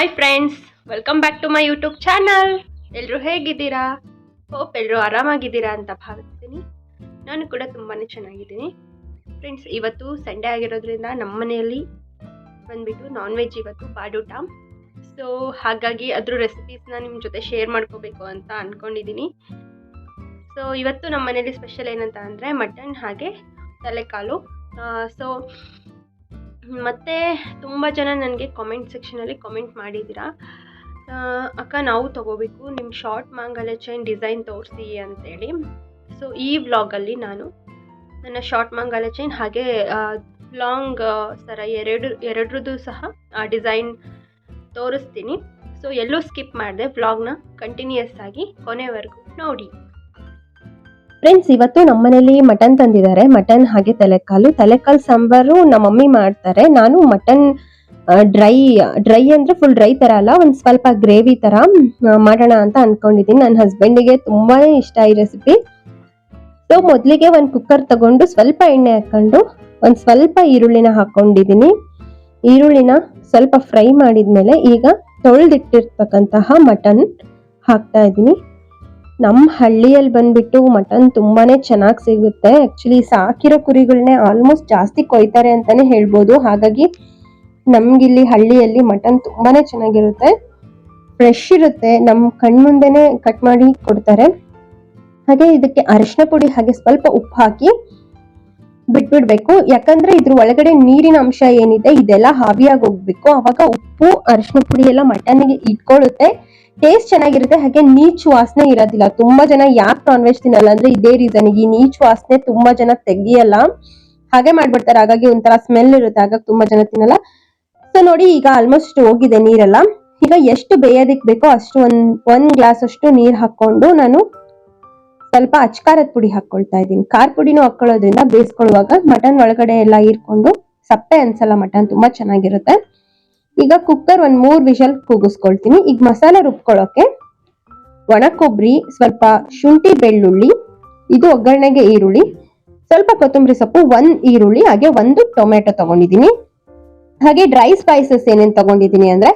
Hi friends welcome back to my YouTube channel ಎಲ್ಲರೂ ಹೇಗಿದ್ದೀರಾ? Hope ಎಲ್ಲರೂ ಆರಾಮಾಗಿದ್ದೀರಾ ಅಂತ ಭಾವಿಸ್ತೀನಿ. ನಾನು ಕೂಡ ತುಂಬಾ ಚೆನ್ನಾಗಿದ್ದೀನಿ. ಫ್ರೆಂಡ್ಸ್ ಇವತ್ತು ಸಂಡೇ ಆಗಿರೋದ್ರಿಂದ ನಮ್ಮ ಮನೆಯಲ್ಲಿ ಬಂದ್ಬಿಟ್ಟು ನಾನ್ ವೆಜ್ ಇವತ್ತು ಬಾಡೂಟ. ಸೊ ಹಾಗಾಗಿ ಅದ್ರ ರೆಸಿಪೀಸ್ನ ನಿಮ್ಮ ಜೊತೆ ಶೇರ್ ಮಾಡ್ಕೋಬೇಕು ಅಂತ ಅಂದ್ಕೊಂಡಿದ್ದೀನಿ ಸೊ ಇವತ್ತು ನಮ್ಮ ಮನೇಲಿ ಸ್ಪೆಷಲ್ ಏನಂತ ಅಂದರೆ ಮಟನ್ ಹಾಗೆ ತಲೆಕಾಲು. ಸೊ ಮತ್ತು ತುಂಬ ಜನ ನನಗೆ ಕಾಮೆಂಟ್ ಸೆಕ್ಷನಲ್ಲಿ ಕಾಮೆಂಟ್ ಮಾಡಿದ್ದೀರಾ. ಅಕ್ಕ ನಾವು ತಗೋಬೇಕು ನಿಮ್ಮ ಶಾರ್ಟ್ ಮಾಂಗಲ್ಯ ಚೈನ್ ಡಿಸೈನ್ ತೋರಿಸಿ ಅಂತೇಳಿ. ಸೊ ಈ ವ್ಲಾಗಲ್ಲಿ ನಾನು ನನ್ನ ಶಾರ್ಟ್ ಮಾಂಗಲ್ಯ ಚೈನ್ ಹಾಗೆ ಲಾಂಗ್ ಸರ ಎರಡು, ಎರಡರದ್ದು ಸಹ, ಆ ಡಿಸೈನ್ ತೋರಿಸ್ತೀನಿ. ಸೊ ಎಲ್ಲೂ ಸ್ಕಿಪ್ ಮಾಡಿದೆ ವ್ಲಾಗ್ನ ಕಂಟಿನ್ಯೂಯಸ್ ಆಗಿ ಕೊನೆವರೆಗೂ ನೋಡಿ. ಫ್ರೆಂಡ್ಸ್ ಇವತ್ತು ನಮ್ಮ ಮನೇಲಿ ಮಟನ್ ತಂದಿದ್ದಾರೆ. ಮಟನ್ ಹಾಗೆ ತಲೆಕಾಲು. ತಲೆಕಾಲು ಸಾಂಬಾರು ನಮ್ಮ ಮಮ್ಮಿ ಮಾಡ್ತಾರೆ. ನಾನು ಮಟನ್ ಡ್ರೈ ಡ್ರೈ ಅಂದ್ರೆ ಫುಲ್ ಡ್ರೈ ತರ ಅಲ್ಲ, ಒಂದ್ ಸ್ವಲ್ಪ ಗ್ರೇವಿ ತರ ಮಾಡೋಣ ಅಂತ ಅನ್ಕೊಂಡಿದೀನಿ ನನ್ನ ಹಸ್ಬೆಂಡಿಗೆ ತುಂಬಾನೇ ಇಷ್ಟ ಈ ರೆಸಿಪಿ ಸೊ ಮೊದಲಿಗೆ ಒಂದ್ ಕುಕ್ಕರ್ ತಗೊಂಡು ಸ್ವಲ್ಪ ಎಣ್ಣೆ ಹಾಕೊಂಡು ಒಂದ್ ಸ್ವಲ್ಪ ಈರುಳ್ಳಿನ ಹಾಕೊಂಡಿದ್ದೀನಿ. ಈರುಳ್ಳಿನ ಸ್ವಲ್ಪ ಫ್ರೈ ಮಾಡಿದ್ಮೇಲೆ ಈಗ ತೊಳೆದಿಟ್ಟಿರ್ತಕ್ಕಂತಹ ಮಟನ್ ಹಾಕ್ತಾ ಇದ್ದೀನಿ. ನಮ್ಮ ಹಳ್ಳಿಯಲ್ಲಿ ಬಂದ್ಬಿಟ್ಟು ಮಟನ್ ತುಂಬಾನೇ ಚೆನ್ನಾಗಿ ಸಿಗುತ್ತೆ. ಆ್ಯಕ್ಚುಲಿ ಸಾಕಿರೋ ಕುರಿಗಳನ್ನೇ ಆಲ್ಮೋಸ್ಟ್ ಜಾಸ್ತಿ ಕೊಯ್ತಾರೆ ಅಂತಾನೆ ಹೇಳ್ಬೋದು. ಹಾಗಾಗಿ ನಮ್ಗಿಲ್ಲಿ ಹಳ್ಳಿಯಲ್ಲಿ ಮಟನ್ ತುಂಬಾನೇ ಚೆನ್ನಾಗಿರುತ್ತೆ. ಫ್ರೆಶ್ ಇರುತ್ತೆ. ನಮ್ಮ ಕಣ್ಮುಂದೆನೆ ಕಟ್ ಮಾಡಿ ಕೊಡ್ತಾರೆ. ಹಾಗೆ ಇದಕ್ಕೆ ಅರಿಶಿನ ಪುಡಿ ಹಾಗೆ ಸ್ವಲ್ಪ ಉಪ್ಪು ಹಾಕಿ ಬಿಟ್ಬಿಡ್ಬೇಕು. ಯಾಕಂದ್ರೆ ಇದ್ರ ಒಳಗಡೆ ನೀರಿನ ಅಂಶ ಏನಿದೆ, ಇದೆಲ್ಲ ಹಾವಿಯಾಗಿ ಹೋಗ್ಬೇಕು. ಅವಾಗ ಉಪ್ಪು, ಅರಿಶಿನ ಪುಡಿ ಎಲ್ಲ ಮಟನ್ಗೆ ಇಟ್ಕೊಳ್ಳುತ್ತೆ ಟೇಸ್ಟ್ ಚೆನ್ನಾಗಿರುತ್ತೆ, ಹಾಗೆ ನೀಚ್ ವಾಸನೆ ಇರೋದಿಲ್ಲ. ತುಂಬಾ ಜನ ಯಾಕೆ ನಾನ್ ವೆಜ್ ತಿನ್ನಲ್ಲ ಅಂದ್ರೆ ಇದೇ ರೀಸನ್ ಈ ನೀಚ್ ವಾಸನೆ ತುಂಬಾ ಜನ ತೆಗಿಯಲ್ಲ. ಹಾಗೆ ಮಾಡ್ಬಿಡ್ತಾರೆ. ಹಾಗಾಗಿ ಒಂಥರ ಸ್ಮೆಲ್ ಇರುತ್ತೆ. ಹಾಗಾಗಿ ತುಂಬಾ ಜನ ತಿನ್ನಲ್ಲ. ಸೊ ನೋಡಿ, ಈಗ ಆಲ್ಮೋಸ್ಟ್ ಹೋಗಿದೆ ನೀರೆಲ್ಲ. ಈಗ ಎಷ್ಟು ಬೇಯೋದಿಕ್ ಬೇಕೋ ಅಷ್ಟು ಒಂದ್ ಒಂದ್ ಗ್ಲಾಸ್ ಅಷ್ಟು ನೀರ್ ಹಾಕೊಂಡು ನಾನು ಸ್ವಲ್ಪ ಅಚ್ಕಾರದ ಪುಡಿ ಹಾಕೊಳ್ತಾ ಇದ್ದೀನಿ. ಖಾರ ಪುಡಿನೂ ಹಾಕೊಳ್ಳೋದ್ರಿಂದ ಬೇಯಿಸ್ಕೊಳ್ಳುವಾಗ ಮಟನ್ ಒಳಗಡೆ ಎಲ್ಲ ಹೀರ್ಕೊಂಡು ಸಪ್ಪೆ ಅನ್ಸಲ್ಲ ಮಟನ್, ತುಂಬಾ ಚೆನ್ನಾಗಿರುತ್ತೆ. ಈಗ ಕುಕ್ಕರ್ ಒಂದ್ ಮೂರ್ ವಿಷಲ್ ಕೂಗಿಸ್ಕೊಳ್ತೀನಿ. ಈಗ ಮಸಾಲೆ ರುಬ್ಕೊಳ್ಳೋಕೆ ಒಣ ಕೊಬ್ಬರಿ ಸ್ವಲ್ಪ ಶುಂಠಿ ಬೆಳ್ಳುಳ್ಳಿ, ಇದು ಒಗ್ಗರಣೆಗೆ ಈರುಳ್ಳಿ, ಸ್ವಲ್ಪ ಕೊತ್ತಂಬರಿ ಸೊಪ್ಪು, ಒಂದ್ ಈರುಳ್ಳಿ, ಹಾಗೆ ಒಂದು ಟೊಮೆಟೊ ತಗೊಂಡಿದ್ದೀನಿ. ಹಾಗೆ ಡ್ರೈ ಸ್ಪೈಸಸ್ ಏನೇನು ತಗೊಂಡಿದ್ದೀನಿ ಅಂದ್ರೆ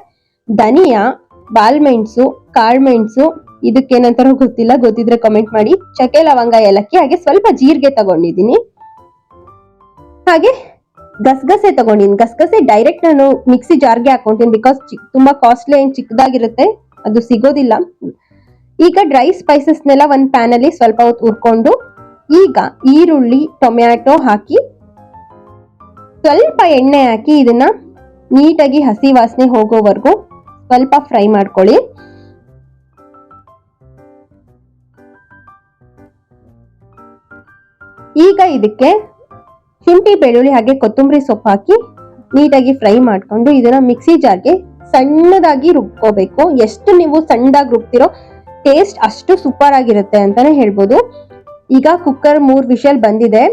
ಧನಿಯಾ ಬಾಲ್ಮೆಣಸು ಕಾಳ್ಮೆಣಸು ಇದಕ್ಕೇನಂತಾರೋ ಗೊತ್ತಿಲ್ಲ, ಗೊತ್ತಿದ್ರೆ ಕಮೆಂಟ್ ಮಾಡಿ. ಚಕ್ಕೆ ಲವಂಗ, ಏಲಕ್ಕಿ, ಹಾಗೆ ಸ್ವಲ್ಪ ಜೀರಿಗೆ ತಗೊಂಡಿದ್ದೀನಿ. ಹಾಗೆ ಗಸಗಸೆ ತಗೊಂಡಿನಿ ಗಸಗಸೆ ಡೈರೆಕ್ಟ್ ನಾನು ಮಿಕ್ಸಿ ಜಾರ್ಗೆ ಹಾಕೊಂಡಿನಿ ಬಿಕಾಸ್ ತುಂಬಾ ಕಾಸ್ಟ್ಲಿ ಏನ್ ಚಿಕ್ಕದಾಗಿರುತ್ತೆ, ಅದು ಸಿಗೋದಿಲ್ಲ. ಈಗ ಡ್ರೈ ಸ್ಪೈಸಸ್ನೆಲ್ಲ ಒಂದು ಪ್ಯಾನ್ ಅಲ್ಲಿ ಸ್ವಲ್ಪ ಹೊತ್ತು ಹುರ್ಕೊಂಡು, ಈಗ ಈರುಳ್ಳಿ, ಟೊಮ್ಯಾಟೊ ಹಾಕಿ, ಸ್ವಲ್ಪ ಎಣ್ಣೆ ಹಾಕಿ ಇದನ್ನ ನೀಟಾಗಿ ಹಸಿ ವಾಸನೆ ಹೋಗೋವರೆಗೂ ಸ್ವಲ್ಪ ಫ್ರೈ ಮಾಡ್ಕೊಳ್ಳಿ. ಈಗ ಇದಕ್ಕೆ ಶುಂಠಿ ಬೆಳ್ಳುಳ್ಳಿ ಹಾಗೆ ಕೊತ್ತಂಬರಿ ಸೊಪ್ಪು ಹಾಕಿ ನೀಟಾಗಿ ಫ್ರೈ ಮಾಡ್ಕೊಂಡು ಇದನ್ನ ಮಿಕ್ಸಿ ಜಾರ್ಗೆ ಸಣ್ಣದಾಗಿ ರುಬ್ಕೋಬೇಕು. ಎಷ್ಟು ನೀವು ಸಣ್ಣದಾಗಿ ರುಬ್ತಿರೋ ಟೇಸ್ಟ್ ಅಷ್ಟು ಸೂಪರ್ ಆಗಿರುತ್ತೆ ಅಂತಾನೆ ಹೇಳ್ಬೋದು. ಈಗ ಕುಕ್ಕರ್ ಮೂರ್ ವಿಷಲ್ ಬಂದಿದೆ.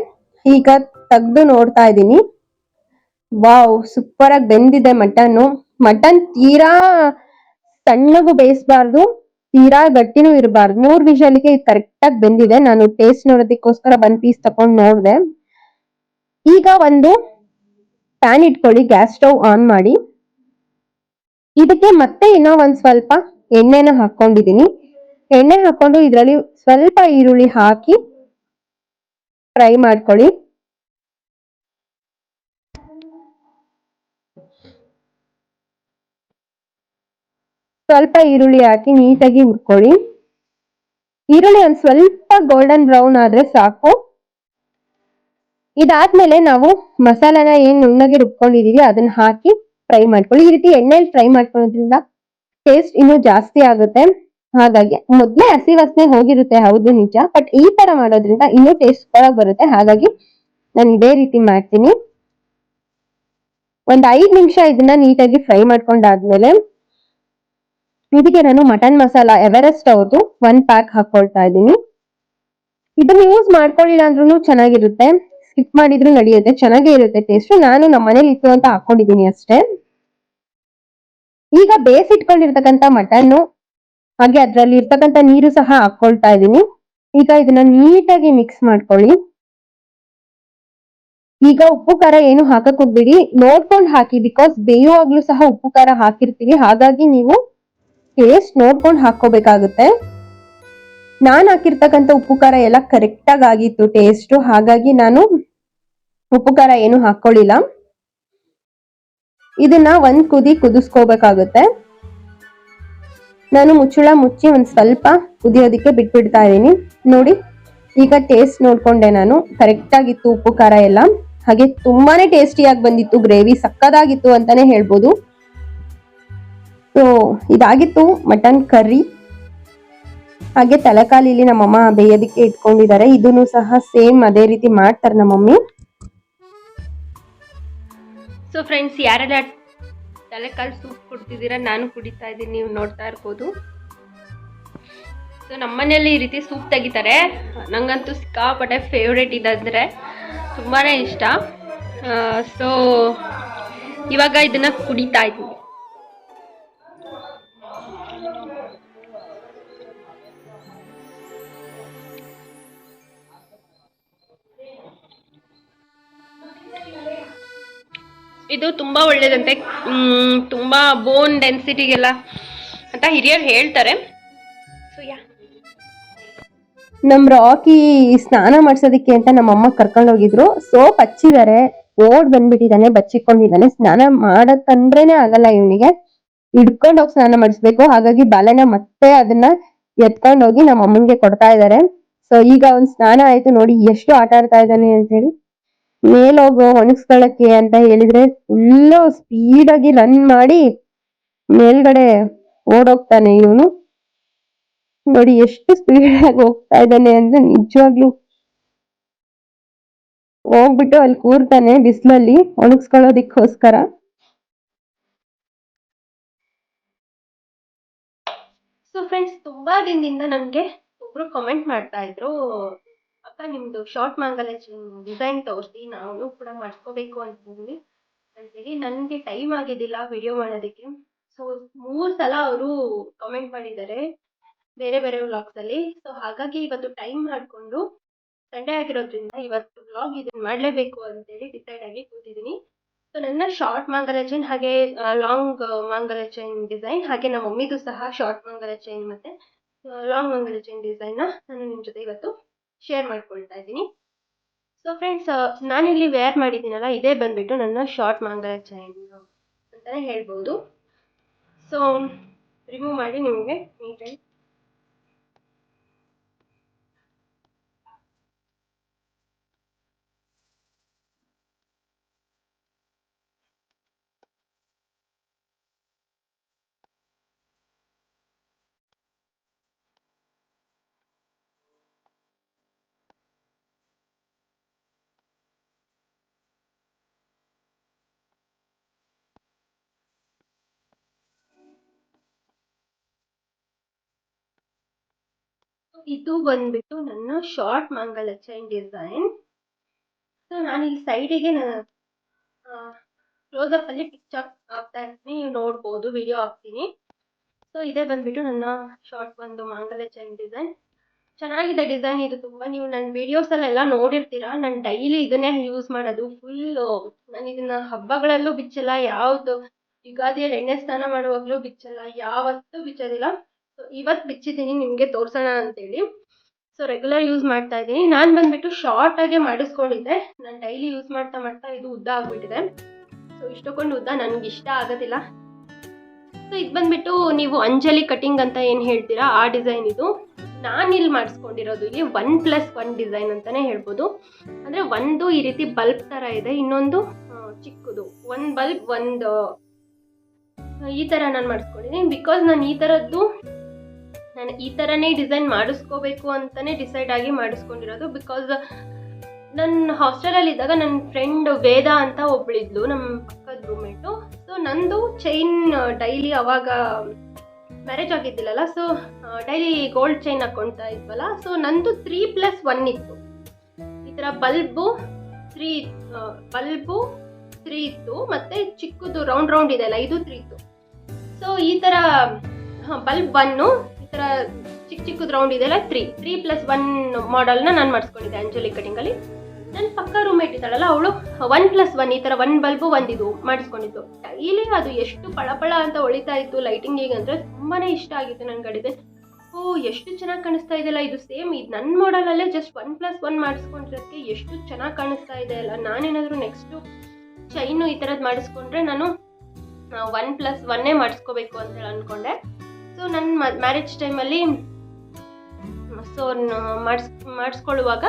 ಈಗ ತೆಗ್ದು ನೋಡ್ತಾ ಇದ್ದೀನಿ. ವಾವ್ ಸೂಪರ್ ಆಗಿ ಬೆಂದಿದೆ ಮಟನ್ ಮಟನ್ ತೀರಾ ಸಣ್ಣಗೂ ಬೇಯಿಸಬಾರ್ದು, ತೀರಾ ಗಟ್ಟಿನೂ ಇರಬಾರ್ದು. ಮೂರ್ ವಿಷಲ್ಗೆ ಕರೆಕ್ಟ್ ಆಗಿ ಬೆಂದಿದೆ. ನಾನು ಟೇಸ್ಟ್ ನೋಡೋದಕ್ಕೋಸ್ಕರ ಒಂದ್ ಪೀಸ್ ತಕೊಂಡ್ ನೋಡ್ದೆ. ಈಗ ಒಂದು ಪ್ಯಾನ್ ಇಟ್ಕೊಳ್ಳಿ ಗ್ಯಾಸ್ ಸ್ಟವ್ ಆನ್ ಮಾಡಿ. ಇದಕ್ಕೆ ಮತ್ತೆ ಇನ್ನೂ ಒಂದ್ ಸ್ವಲ್ಪ ಎಣ್ಣೆನ ಹಾಕೊಂಡಿದೀನಿ ಎಣ್ಣೆ ಹಾಕೊಂಡು ಇದರಲ್ಲಿ ಸ್ವಲ್ಪ ಈರುಳ್ಳಿ ಹಾಕಿ ಫ್ರೈ ಮಾಡ್ಕೊಳ್ಳಿ. ಸ್ವಲ್ಪ ಈರುಳ್ಳಿ ಹಾಕಿ ನೀಟಾಗಿ ಹುರ್ಕೊಳ್ಳಿ. ಈರುಳ್ಳಿ ಒಂದ್ ಸ್ವಲ್ಪ ಗೋಲ್ಡನ್ ಬ್ರೌನ್ ಆದ್ರೆ ಸಾಕು. ಇದಾದ್ಮೇಲೆ ನಾವು ಮಸಾಲಾನ ಏನ್ ನುಣ್ಣಗೆ ರುಬ್ಕೊಂಡಿದೀವಿ, ಅದನ್ನ ಹಾಕಿ ಫ್ರೈ ಮಾಡ್ಕೊಳ್ಳಿ. ಈ ರೀತಿ ಎಣ್ಣೆಲಿ ಫ್ರೈ ಮಾಡ್ಕೊಳ್ಳೋದ್ರಿಂದ ಟೇಸ್ಟ್ ಇನ್ನೂ ಜಾಸ್ತಿ ಆಗುತ್ತೆ. ಹಾಗಾಗಿ ಮೊದ್ಲೇ ಹಸಿ ವಾಸನೆ ಹೋಗಿರುತ್ತೆ, ಹೌದು ನಿಜ. ಬಟ್ ಈ ತರ ಮಾಡೋದ್ರಿಂದ ಇನ್ನೂ ಟೇಸ್ಟ್ ಸೂಪರ್ ಬರುತ್ತೆ. ಹಾಗಾಗಿ ನಾನು ಇದೇ ರೀತಿ ಮಾಡ್ತೀನಿ. ಒಂದ್ ಐದ್ ನಿಮಿಷ ಇದನ್ನ ನೀಟಾಗಿ ಫ್ರೈ ಮಾಡ್ಕೊಂಡಾದ್ಮೇಲೆ ಇದಕ್ಕೆ ನಾನು ಮಟನ್ ಮಸಾಲ ಎವರೆಸ್ಟ್ ಅವ್ರದ್ದು ಒಂದ್ ಪ್ಯಾಕ್ ಹಾಕೊಳ್ತಾ ಇದ್ದೀನಿ ಇದನ್ನ ಯೂಸ್ ಮಾಡ್ಕೊಳ್ಳಿಲ್ಲ ಅಂದ್ರೂ ಚೆನ್ನಾಗಿರುತ್ತೆ. ಸ್ಕಿಪ್ ಮಾಡಿದ್ರು ನಡೆಯುತ್ತೆ, ಚೆನ್ನಾಗೇ ಇರುತ್ತೆ ಟೇಸ್ಟ್ ನಾನು ನಮ್ಮ ಮನೇಲಿ ಇತ್ತು ಅಂತ ಹಾಕೊಂಡಿದೀನಿ ಅಷ್ಟೇ. ಈಗ ಬೇಯಿಸಿಟ್ಕೊಂಡಿರ್ತಕ್ಕಂಥ ಮಟನ್ ಹಾಗೆ ಅದ್ರಲ್ಲಿ ಇರ್ತಕ್ಕಂಥ ನೀರು ಸಹ ಹಾಕೊಳ್ತಾ ಇದ್ದೀನಿ. ಈಗ ಇದನ್ನ ನೀಟಾಗಿ ಮಿಕ್ಸ್ ಮಾಡ್ಕೊಳ್ಳಿ. ಈಗ ಉಪ್ಪು ಖಾರ ಏನು ಹಾಕಕ್ ಹೋಗ್ಬೇಡಿ. ನೋಡ್ಕೊಂಡು ಹಾಕಿ ಬಿಕಾಸ್ ಬೇಯುವಾಗ್ಲೂ ಸಹ ಉಪ್ಪು ಖಾರ ಹಾಕಿರ್ತೀವಿ ಹಾಗಾಗಿ ನೀವು ಟೇಸ್ಟ್ ನೋಡ್ಕೊಂಡು ಹಾಕೋಬೇಕಾಗುತ್ತೆ ನಾನ್ ಹಾಕಿರ್ತಕ್ಕಂಥ ಉಪ್ಪು ಖಾರ ಎಲ್ಲ ಕರೆಕ್ಟಾಗಿ ಆಗಿತ್ತು ಟೇಸ್ಟ್ ಹಾಗಾಗಿ ನಾನು ಉಪ್ಪು ಖಾರ ಏನು ಹಾಕೊಳ್ಳಿಲ್ಲ. ಇದನ್ನ ಒಂದ್ ಕುದಿ ಕುದಿಸ್ಕೋಬೇಕಾಗುತ್ತೆ. ನಾನು ಮುಚ್ಚಳ ಮುಚ್ಚಿ ಒಂದ್ ಸ್ವಲ್ಪ ಕುದಿಯೋದಿಕ್ಕೆ ಬಿಟ್ಬಿಡ್ತಾ ಇದೀನಿ ನೋಡಿ, ಈಗ ಟೇಸ್ಟ್ ನೋಡ್ಕೊಂಡೆ ನಾನು. ಕರೆಕ್ಟ್ ಆಗಿತ್ತು ಉಪ್ಪು ಖಾರ ಎಲ್ಲ. ಹಾಗೆ ತುಂಬಾನೇ ಟೇಸ್ಟಿಯಾಗಿ ಬಂದಿತ್ತು. ಗ್ರೇವಿ ಸಕ್ಕದಾಗಿತ್ತು ಅಂತಾನೆ ಹೇಳ್ಬೋದು. ಸೊ ಇದಾಗಿತ್ತು. Mutton curry. ಹಾಗೆ ತಲೆಕಾಲಿಲಿ ನಮ್ಮಮ್ಮ ಬೇಯೋದಿಕ್ಕೆ ಇಟ್ಕೊಂಡಿದ್ದಾರೆ. ಇದನ್ನು ಸಹ ಸೇಮ್ ಅದೇ ರೀತಿ ಮಾಡ್ತಾರೆ ನಮ್ಮಮ್ಮಿ. ಸೊ ಫ್ರೆಂಡ್ಸ್ ಯಾರೆಲ್ಲ ತಲೆಕಾಲು ಸೂಪ್ ಕುಡ್ತಿದ್ದೀರಾ, ನಾನು ಕುಡಿತಾ ಇದ್ದೀನಿ, ನೀವು ನೋಡ್ತಾ ಇರ್ಬೋದು. ಸೊ ನಮ್ಮನೇಲಿ ಈ ರೀತಿ ಸೂಪ್ ತೆಗಿತಾರೆ. ನಂಗಂತೂ ಸಿಕ್ಕಾಪಟ್ಟೆ ಫೇವ್ರೇಟ್ ಇದಂದರೆ ತುಂಬಾ ಇಷ್ಟ. ಸೊ ಇವಾಗ ಇದನ್ನ ಕುಡಿತಾ ಇದ್ದೀನಿ ಇದು ತುಂಬಾ ಒಳ್ಳೇದಂತೆ. ತುಂಬಾ ಬೋನ್ ಡೆನ್ಸಿಟಿಗೆಲ್ಲ ಅಂತ ಹಿರಿಯರು ಹೇಳ್ತಾರೆ. ನಮ್ ರಾಕಿ ಸ್ನಾನ ಮಾಡ್ಸೋದಿಕ್ಕೆ ಅಂತ ನಮ್ಮಮ್ಮ ಕರ್ಕೊಂಡು ಹೋಗಿದ್ರು. ಸೋಪ್ ಹಚ್ಚಿದ್ದಾರೆ ಓಡ್ ಬಂದ್ಬಿಟ್ಟಿದ್ದಾನೆ ಬಚ್ಚಿಕೊಂಡಿದ್ದಾನೆ ಸ್ನಾನ ಮಾಡಕ್ಕಂದ್ರೇನೆ ಆಗಲ್ಲ ಇವನಿಗೆ. ಹಿಡ್ಕೊಂಡು ಹೋಗಿ ಸ್ನಾನ ಮಾಡಿಸ್ಬೇಕು. ಹಾಗಾಗಿ ಬಾಲೆನ ಮತ್ತೆ ಅದನ್ನ ಎತ್ಕೊಂಡ್ ಹೋಗಿ ನಮ್ಮ ಅಮ್ಮನ್ಗೆ ಕೊಡ್ತಾ ಇದ್ದಾರೆ ಸೊ ಈಗ ಅವ್ನ್ ಸ್ನಾನ ಆಯ್ತು ನೋಡಿ, ಎಷ್ಟು ಆಟ ಆಡ್ತಾ ಇದ್ದಾನೆ ಅಂತ ಹೇಳಿ. ಮೇಲೋಗು ಒಣಗಿಸ್ಕೊಳಕ್ಕೆ ಅಂತ ಹೇಳಿದ್ರೆ ಫುಲ್ಲು ಸ್ಪೀಡ್ ಆಗಿ ರನ್ ಮಾಡಿ ಮೇಲ್ಗಡೆ ಓಡೋಗ್ತಾನೆ ಇವನು. ನೋಡಿ ಎಷ್ಟು ಸ್ಪೀಡ್ ಆಗಿ ಹೋಗ್ತಾ ಇದ್ದಾನೆ ಅಂದ್ರೆ ನಿಜವಾಗ್ಲು ಹೋಗ್ಬಿಟ್ಟು ಅಲ್ಲಿ ಕೂರ್ತಾನೆ ಬಿಸಿಲಲ್ಲಿ ಒಣಗಿಸ್ಕೊಳ್ಳೋದಿಕ್ಕೋಸ್ಕರ. ಸೊ ಫ್ರೆಂಡ್ಸ್ ತುಂಬಾ ದಿನದಿಂದ ನಮ್ಗೆ ಒಬ್ರು ಕಮೆಂಟ್ ಮಾಡ್ತಾ ಇದ್ರು. ನಿಮ್ದು ಶಾರ್ಟ್ ಮಾಂಗಲ್ಯ ಡಿಸೈನ್ ತೋರಿಸಿ ನಾನು ಕೂಡ ಮಾಡ್ಕೋಬೇಕು ಅಂತಿದ್ವಿ ಅಂತೇಳಿ ನನಗೆ ಟೈಮ್ ಆಗಿದ್ದಿಲ್ಲ ವಿಡಿಯೋ ಮಾಡೋದಕ್ಕೆ. ಸೊ ಮೂರು ಸಲ ಅವರು ಕಮೆಂಟ್ ಮಾಡಿದ್ದಾರೆ ಬೇರೆ ಬೇರೆ ವ್ಲಾಗ್ಸಲ್ಲಿ ಸೊ ಹಾಗಾಗಿ ಇವತ್ತು ಟೈಮ್ ಮಾಡಿಕೊಂಡು ಸಂಡೇ ಆಗಿರೋದ್ರಿಂದ ಇವತ್ತು ವ್ಲಾಗ್ ಇದನ್ನ ಮಾಡಲೇಬೇಕು ಅಂತೇಳಿ ಡಿಸೈಡ್ ಆಗಿ ಕೂತಿದ್ದೀನಿ. ಸೊ ನನ್ನ ಶಾರ್ಟ್ ಮಾಂಗಲ್ಯ ಚೈನ್ ಹಾಗೆ ಲಾಂಗ್ ಮಾಂಗಲ್ಯ ಚೈನ್ ಡಿಸೈನ್ ಹಾಗೆ ನಮ್ಮ ಮಮ್ಮಿದು ಸಹ ಶಾರ್ಟ್ ಮಾಂಗಲ್ಯ ಚೈನ್ ಮತ್ತೆ ಲಾಂಗ್ ಮಾಂಗಲ್ಯ ಚೈನ್ ಡಿಸೈನ್ನ ನಾನು ನಿಮ್ಮ ಜೊತೆ ಇವತ್ತು ಶೇರ್ ಮಾಡ್ಕೊಳ್ತಾ ಇದ್ದೀನಿ. ಸೊ ಫ್ರೆಂಡ್ಸ್ ನಾನಿಲ್ಲಿ ವೇರ್ ಮಾಡಿದ್ದೀನಲ್ಲ, ಇದೇ ಬಂದ್ಬಿಟ್ಟು ನನ್ನ ಶಾರ್ಟ್ ಮಾಂಗಲ್ಯ ಚೈನ್ ಅಂತಲೇ ಹೇಳ್ಬೋದು. ಸೊ ರಿಮೂವ್ ಮಾಡಿ ನಿಮಗೆ ನೀಟಾಗಿ ಇದು ಬಂದ್ಬಿಟ್ಟು ನನ್ನ ಶಾರ್ಟ್ ಮಂಗಲ ಚೈನ್ ಡಿಸೈನ್ ಸೊ ನಾನು ಈ ಸೈಡಿಗೆ ಅಪ್ ಅಲ್ಲಿ ಪಿಕ್ಚರ್ ಆಗ್ತಾ ಇರ್ತೀನಿ. ನೀವು ನೋಡ್ಬೋದು ವಿಡಿಯೋ ಹಾಕ್ತೀನಿ. ಸೊ ಇದೇ ಬಂದ್ಬಿಟ್ಟು ನನ್ನ ಶಾರ್ಟ್ ಒಂದು ಮಂಗಲ ಚೈನ್ ಡಿಸೈನ್ ಚೆನ್ನಾಗಿದೆ ಡಿಸೈನ್ ಇದು ತುಂಬ. ನೀವು ನನ್ನ ವಿಡಿಯೋಸಲ್ಲೆಲ್ಲ ನೋಡಿರ್ತೀರಾ? ನಾನು ಡೈಲಿ ಇದನ್ನೇ ಯೂಸ್ ಮಾಡೋದು ಫುಲ್ಲು ನಾನು ಇದನ್ನ ಹಬ್ಬಗಳಲ್ಲೂ ಬಿಚ್ಚಲ್ಲ, ಯಾವುದು ಯುಗಾದಿಯಲ್ಲಿ ಎಣ್ಣೆ ಸ್ನಾನ ಮಾಡುವಾಗಲೂ ಬಿಚ್ಚಲ್ಲ, ಯಾವತ್ತೂ ಬಿಚ್ಚೋದಿಲ್ಲ. ಸೊ ಇವತ್ತು ಬಿಚ್ಚಿದ್ದೀನಿ, ನಿಮಗೆ ತೋರ್ಸೋಣ ಅಂತೇಳಿ. ಸೊ ರೆಗ್ಯುಲರ್ ಯೂಸ್ ಮಾಡ್ತಾ ಇದ್ದೀನಿ. ನಾನು ಬಂದ್ಬಿಟ್ಟು ಶಾರ್ಟ್ ಆಗಿ ಮಾಡಿಸ್ಕೊಂಡಿದ್ದೆ. ನಾನು ಡೈಲಿ ಯೂಸ್ ಮಾಡ್ತಾ ಮಾಡ್ತಾ ಇದು ಉದ್ದ ಆಗ್ಬಿಟ್ಟಿದೆ. ಸೊ ಇಷ್ಟಕ್ಕೊಂದು ಉದ್ದ ನನಗೆ ಇಷ್ಟ ಆಗೋದಿಲ್ಲ. ಸೊ ಇದು ಬಂದ್ಬಿಟ್ಟು ನೀವು ಅಂಜಲಿ ಕಟಿಂಗ್ ಅಂತ ಏನು ಹೇಳ್ತೀರಾ? ಆ ಡಿಸೈನ್ ಇದು. ನಾನು ಇಲ್ಲಿ ಮಾಡಿಸ್ಕೊಂಡಿರೋದು ಇಲ್ಲಿ ಒನ್ ಪ್ಲಸ್ ಒನ್ ಡಿಸೈನ್ ಅಂತಾನೆ ಹೇಳ್ಬೋದು. ಅಂದರೆ ಒಂದು ಈ ರೀತಿ ಬಲ್ಬ್ ಥರ ಇದೆ, ಇನ್ನೊಂದು ಚಿಕ್ಕದು. ಒಂದು ಬಲ್ಬ್ ಒಂದು ಈ ಥರ ನಾನು ಮಾಡಿಸ್ಕೊಂಡಿದ್ದೀನಿ. ಬಿಕಾಸ್ ನಾನು ಈ ಥರದ್ದು ನಾನು ಈ ಥರನೇ ಡಿಸೈನ್ ಮಾಡಿಸ್ಕೋಬೇಕು ಅಂತಲೇ ಡಿಸೈಡ್ ಆಗಿ ಮಾಡಿಸ್ಕೊಂಡಿರೋದು ಬಿಕಾಸ್ ನನ್ನ ಹಾಸ್ಟೆಲಲ್ಲಿದ್ದಾಗ ನನ್ನ ಫ್ರೆಂಡ್ ವೇದ ಅಂತ ಒಬ್ಬಳಿದ್ಲು ನಮ್ಮ ಪಕ್ಕದ ರೂಮೇಟು ಸೊ ನಂದು ಚೈನ್ ಡೈಲಿ ಅವಾಗ ಮ್ಯಾರೇಜ್ ಆಗಿದ್ದಿಲ್ಲಲ್ಲ ಸೊ ಡೈಲಿ ಗೋಲ್ಡ್ ಚೈನ್ ಹಾಕ್ಕೊಳ್ತಾ ಇದ್ವಲ್ಲ ಸೊ ನಂದು ತ್ರೀ ಪ್ಲಸ್ ಒನ್ ಇತ್ತು. ಈ ಥರ ಬಲ್ಬು ತ್ರೀ ಬಲ್ಬು ತ್ರೀ ಇತ್ತು, ಮತ್ತು ಚಿಕ್ಕದು ರೌಂಡ್ ರೌಂಡ್ ಇದೆಯಲ್ಲ ಇದು ತ್ರೀ ಇತ್ತು. ಸೊ ಈ ಥರ ಬಲ್ಬ್ ಒನ್ನು ಥರ ಚಿಕ್ಕ ಚಿಕ್ಕದು ರೌಂಡ್ ಇದೆಲ್ಲ ತ್ರೀ ತ್ರೀ ಪ್ಲಸ್ ಒನ್ ಮಾಡೆಲ್ನ ನಾನು ಮಾಡಿಸ್ಕೊಂಡಿದ್ದೆ ಅಂಜಲಿ ಕಟಿಂಗಲ್ಲಿ ನನ್ನ ಪಕ್ಕ ರೂಮೇಟ್ ಇದ್ದಾಳಲ್ಲ, ಅವಳು ಒನ್ ಪ್ಲಸ್ ಒನ್ ಈ ಥರ ಒನ್ ಬಲ್ಬು ಒಂದಿದು ಮಾಡಿಸ್ಕೊಂಡಿದ್ದು. ಇಲ್ಲಿ ಅದು ಎಷ್ಟು ಪಳಪಳ ಅಂತ ಹೊಳಿತಾ ಇತ್ತು ಲೈಟಿಂಗಿಗೆ ಅಂದರೆ ತುಂಬಾ ಇಷ್ಟ ಆಗಿತ್ತು ನನ್ನ ಗಡಿದೆ ಓ, ಎಷ್ಟು ಚೆನ್ನಾಗಿ ಕಾಣಿಸ್ತಾ ಇದೆಯಲ್ಲ, ಇದು ಸೇಮ್ ಇದು ನನ್ನ ಮಾಡಲಲ್ಲೇ ಜಸ್ಟ್ ಒನ್ ಪ್ಲಸ್ ಒನ್ ಮಾಡಿಸ್ಕೊಂಡಿರೋದಕ್ಕೆ ಎಷ್ಟು ಚೆನ್ನಾಗಿ ಕಾಣಿಸ್ತಾ ಇದೆ ಅಲ್ಲ. ನಾನೇನಾದರೂ ನೆಕ್ಸ್ಟು ಚೈನು ಈ ಥರದ್ದು ಮಾಡಿಸ್ಕೊಂಡ್ರೆ ನಾನು ಒನ್ ಪ್ಲಸ್ ಒನ್ನೇ ಮಾಡಿಸ್ಕೋಬೇಕು ಅಂತೇಳಿ ಅಂದ್ಕೊಂಡೆ. ಸೊ ನನ್ನ ಮ್ಯಾರೇಜ್ ಟೈಮಲ್ಲಿ ಸೊ ಮಾಡಿಸ್, ಮಾಡಿಸ್ಕೊಳ್ಳುವಾಗ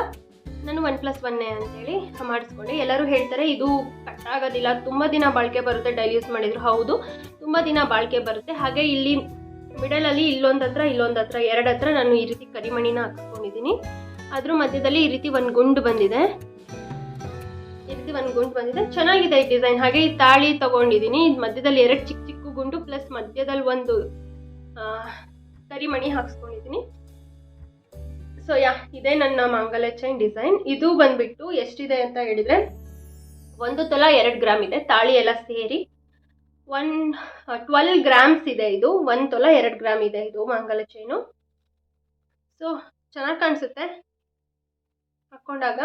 ನಾನು ಒನ್ ಪ್ಲಸ್ ಒನ್ನೇ ಅಂತೇಳಿ ಮಾಡಿಸ್ಕೊಂಡೆ. ಎಲ್ಲರೂ ಹೇಳ್ತಾರೆ, ಇದು ಕಟ್ ಆಗೋದಿಲ್ಲ. ತುಂಬ ದಿನ ಬಾಳಿಕೆ ಬರುತ್ತೆ ಡೈಲಿ ಯೂಸ್ ಮಾಡಿದ್ರು. ಹೌದು, ತುಂಬ ದಿನ ಬಾಳಿಕೆ ಬರುತ್ತೆ. ಹಾಗೆ ಇಲ್ಲಿ ಮಿಡಲಲ್ಲಿ ಇಲ್ಲೊಂದು ಹತ್ರ ಇಲ್ಲೊಂದು ಹತ್ರ, ಎರಡು ಹತ್ರ ನಾನು ಈ ರೀತಿ ಕರಿಮಣಿನ ಹಾಕ್ಸ್ಕೊಂಡಿದ್ದೀನಿ. ಅದ್ರ ಮಧ್ಯದಲ್ಲಿ ಈ ರೀತಿ ಒಂದು ಗುಂಡು ಬಂದಿದೆ. ಈ ರೀತಿ ಒಂದು ಗುಂಡು ಬಂದಿದೆ. ಚೆನ್ನಾಗಿದೆ ಈ ಡಿಸೈನ್ ಹಾಗೆ ಈ ತಾಳಿ ತಗೊಂಡಿದ್ದೀನಿ. ಇದು ಮಧ್ಯದಲ್ಲಿ ಎರಡು ಚಿಕ್ಕ ಚಿಕ್ಕ ಗುಂಡು ಪ್ಲಸ್ ಮಧ್ಯದಲ್ಲಿ ಒಂದು ಕರಿಮಣಿ ಹಾಕ್ಸ್ಕೊಂಡಿದ್ದೀನಿ. ಸೊ ಯಾ ಇದೇ ನನ್ನ ಮಾಂಗಲ್ಯ ಚೈನ್ ಡಿಸೈನ್ ಇದು ಬಂದ್ಬಿಟ್ಟು ಎಷ್ಟಿದೆ ಅಂತ ಹೇಳಿದ್ರೆ, ಒಂದು ತೊಲ ಎರಡು ಗ್ರಾಮ್ ಇದೆ. ತಾಳಿ ಎಲ್ಲ ಸೇರಿ ಒನ್ ಟ್ವೆಲ್ ಗ್ರಾಮ್ಸ್ ಇದೆ ಇದು. ಒಂದು ತೊಲ ಎರಡು ಗ್ರಾಮ್ ಇದೆ ಇದು ಮಾಂಗಲ್ಯ ಚೈನು ಸೊ ಚೆನ್ನಾಗಿ ಕಾಣಿಸುತ್ತೆ. ಹಾಕ್ಕೊಂಡಾಗ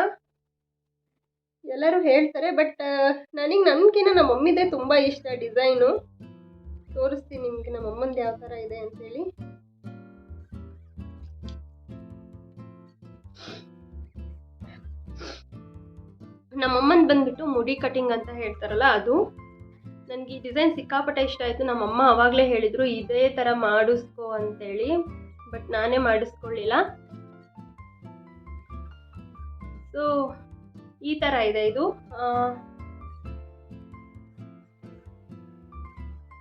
ಎಲ್ಲರೂ ಹೇಳ್ತಾರೆ ಬಟ್ ನನಗೆ ನನಗಿನ್ನ ನಮ್ಮ ಮಮ್ಮಿದೇ ತುಂಬ ಇಷ್ಟ ಡಿಸೈನು ತೋರಿಸ್ತೀನಿ ನಿಮಗೆ, ನಮ್ಮ ಅಮ್ಮಂದು ಯಾವ ಥರ ಇದೆ ಅಂತೇಳಿ. ನಮ್ಮಮ್ಮನ ಬಂದ್ಬಿಟ್ಟು ಮುಡಿ ಕಟಿಂಗ್ ಅಂತ ಹೇಳ್ತಾರಲ್ಲ ಅದು. ನನಗೆ ಈ ಡಿಸೈನ್ ಸಿಕ್ಕಾಪಟ್ಟೆ ಇಷ್ಟ ಆಯಿತು. ನಮ್ಮಮ್ಮ ಅವಾಗಲೇ ಹೇಳಿದರು, ಇದೇ ಥರ ಮಾಡಿಸ್ಕೋ ಅಂತೇಳಿ, ಬಟ್ ನಾನೇ ಮಾಡಿಸ್ಕೊಳ್ಳಿಲ್ಲ. ಸೊ ಈ ಥರ ಇದೆ ಇದು.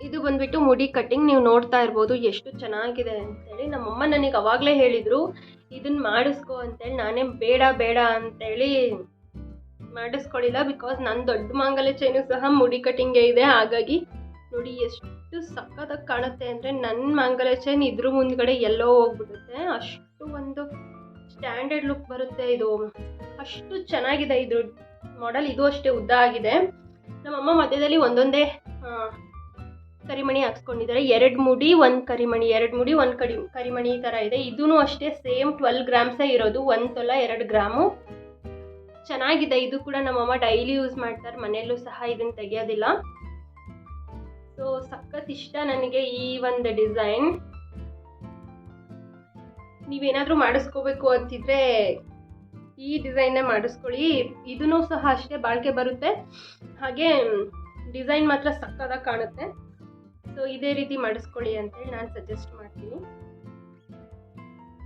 ಇದು ಬಂದ್ಬಿಟ್ಟು ಮುಡಿ ಕಟ್ಟಿಂಗ್ ನೀವು ನೋಡ್ತಾ ಇರ್ಬೋದು, ಎಷ್ಟು ಚೆನ್ನಾಗಿದೆ ಅಂತೇಳಿ. ನಮ್ಮಮ್ಮ ನನಗೆ ಅವಾಗಲೇ ಹೇಳಿದರು ಇದನ್ನ ಮಾಡಿಸ್ಕೋ ಅಂತೇಳಿ, ನಾನೇ ಬೇಡ ಬೇಡ ಅಂತೇಳಿ ಮಾಡಿಸ್ಕೊಳ್ಳಿಲ್ಲ ಬಿಕಾಸ್ ನನ್ನ ದೊಡ್ಡ ಮಾಂಗಲ್ಯ ಚೈನು ಸಹ ಮುಡಿ ಕಟ್ಟಿಂಗೇ ಇದೆ. ಹಾಗಾಗಿ ನೋಡಿ ಎಷ್ಟು ಸಕ್ಕತ್ತಾಗಿ ಕಾಣುತ್ತೆ ಅಂದರೆ ನನ್ನ ಮಾಂಗಲ್ಯ ಚೈನ್ ಇದ್ರ ಮುಂದ್ಗಡೆ ಎಲ್ಲೋ ಹೋಗ್ಬಿಡುತ್ತೆ. ಅಷ್ಟು ಒಂದು ಸ್ಟ್ಯಾಂಡರ್ಡ್ ಲುಕ್ ಬರುತ್ತೆ ಇದು. ಅಷ್ಟು ಚೆನ್ನಾಗಿದೆ ಇದು ಮಾಡೆಲ್ ಇದು ಅಷ್ಟೇ ಉದ್ದ ಆಗಿದೆ. ನಮ್ಮಮ್ಮ ಮಧ್ಯದಲ್ಲಿ ಒಂದೊಂದೇ ಕರಿಮಣಿ ಹಾಕ್ಸ್ಕೊಂಡಿದ್ದಾರೆ. ಎರಡು ಮುಡಿ, ಒಂದು ಕರಿಮಣಿ, ಎರಡು ಮುಡಿ, ಒಂದು ಕಡಿ, ಕರಿಮಣಿ ಈ ಥರ ಇದೆ. ಇದೂ ಅಷ್ಟೇ ಸೇಮ್ ಟ್ವೆಲ್ ಗ್ರಾಮ್ಸೇ ಇರೋದು. ಒಂದು ತೊಲ ಎರಡು ಗ್ರಾಮು. ಚೆನ್ನಾಗಿದೆ. ಇದು ಕೂಡ ನಮ್ಮಮ್ಮ ಡೈಲಿ ಯೂಸ್ ಮಾಡ್ತಾರೆ. ಮನೆಯಲ್ಲೂ ಸಹ ಇದನ್ನು ತೆಗಿಯೋದಿಲ್ಲ. ಸೊ ಸಖತ್ ಇಷ್ಟ ನನಗೆ ಈ ಒಂದು ಡಿಸೈನ್. ನೀವೇನಾದರೂ ಮಾಡಿಸ್ಕೋಬೇಕು ಅಂತಿದ್ರೆ ಈ ಡಿಸೈನ್ನೇ ಮಾಡಿಸ್ಕೊಳ್ಳಿ. ಇದೂ ಸಹ ಅಷ್ಟೇ ಬಾಳಿಕೆ ಬರುತ್ತೆ. ಹಾಗೆ, ಡಿಸೈನ್ ಮಾತ್ರ ಸಕ್ಕದಾಗಿ ಕಾಣುತ್ತೆ. ಸೊ ಇದೇ ರೀತಿ ಮಾಡಿಸ್ಕೊಳ್ಳಿ ಅಂತೇಳಿ ನಾನು ಸಜೆಸ್ಟ್ ಮಾಡ್ತೀನಿ.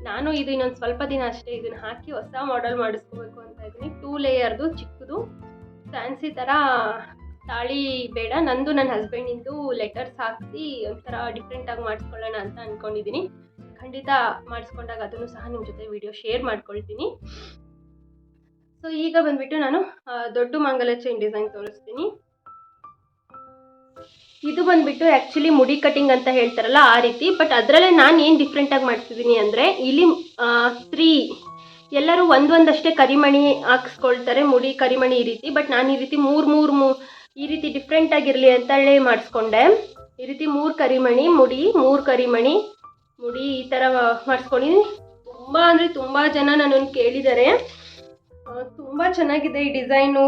ನಾನು ಇದು ಇನ್ನೊಂದು ಸ್ವಲ್ಪ ದಿನ ಅಷ್ಟೇ ಇದನ್ನ ಹಾಕಿ ಹೊಸ ಮಾಡೆಲ್ ಮಾಡಿಸ್ಕೋಬೇಕು ಅಂತ ಇದ್ದೀನಿ. ಟೂ ಲೇಯರ್ದು ಚಿಕ್ಕದು. ಫ್ಯಾನ್ಸಿ ಥರ ತಾಳಿ ಬೇಡ. ನಂದು ನನ್ನ ಹಸ್ಬೆಂಡಿಂದು ಲೆಟರ್ಸ್ ಹಾಕಿಸಿ ಒಂಥರ ಡಿಫ್ರೆಂಟಾಗಿ ಮಾಡಿಸ್ಕೊಳ್ಳೋಣ ಅಂತ ಅಂದ್ಕೊಂಡಿದ್ದೀನಿ ಖಂಡಿತ ಮಾಡಿಸ್ಕೊಂಡಾಗ ಅದನ್ನು ಸಹ ನಿಮ್ಮ ಜೊತೆ ವಿಡಿಯೋ ಶೇರ್ ಮಾಡ್ಕೊಳ್ತೀನಿ. ಸೊ ಈಗ ಬಂದ್ಬಿಟ್ಟು ನಾನು ದೊಡ್ಡ ಮಂಗಲ ಚೈನ್ ಡಿಸೈನ್ ತೋರಿಸ್ತೀನಿ. ಇದು ಬಂದ್ಬಿಟ್ಟು ಆ್ಯಕ್ಚುಲಿ ಮುಡಿ ಕಟಿಂಗ್ ಅಂತ ಹೇಳ್ತಾರಲ್ಲ ಆ ರೀತಿ ಬಟ್ ಅದರಲ್ಲೇ ನಾನು ಏನು ಡಿಫ್ರೆಂಟಾಗಿ ಮಾಡ್ತಿದ್ದೀನಿ ಅಂದರೆ, ಇಲ್ಲಿ ತ್ರೀ ಎಲ್ಲರೂ ಒಂದೊಂದಷ್ಟೇ ಕರಿಮಣಿ ಹಾಕ್ಸ್ಕೊಳ್ತಾರೆ, ಮುಡಿ ಕರಿಮಣಿ ಈ ರೀತಿ ಬಟ್ ನಾನು ಈ ರೀತಿ ಮೂರು ಮೂರು, ಮೂ, ಈ ರೀತಿ ಡಿಫ್ರೆಂಟಾಗಿರಲಿ ಆಗಿರಲಿ ಅಂತೇಳಿ ಮಾಡಿಸ್ಕೊಂಡೆ. ಈ ರೀತಿ ಮೂರು ಕರಿಮಣಿ, ಮುಡಿ, ಮೂರು ಕರಿಮಣಿ, ಮುಡಿ ಈ ಥರ ಮಾಡಿಸ್ಕೊಂಡಿದ್ದೀನಿ ತುಂಬ ಅಂದರೆ ತುಂಬ ಜನ ನನ್ನನ್ನು ಕೇಳಿದ್ದಾರೆ. ತುಂಬ ಚೆನ್ನಾಗಿದೆ ಈ ಡಿಸೈನು.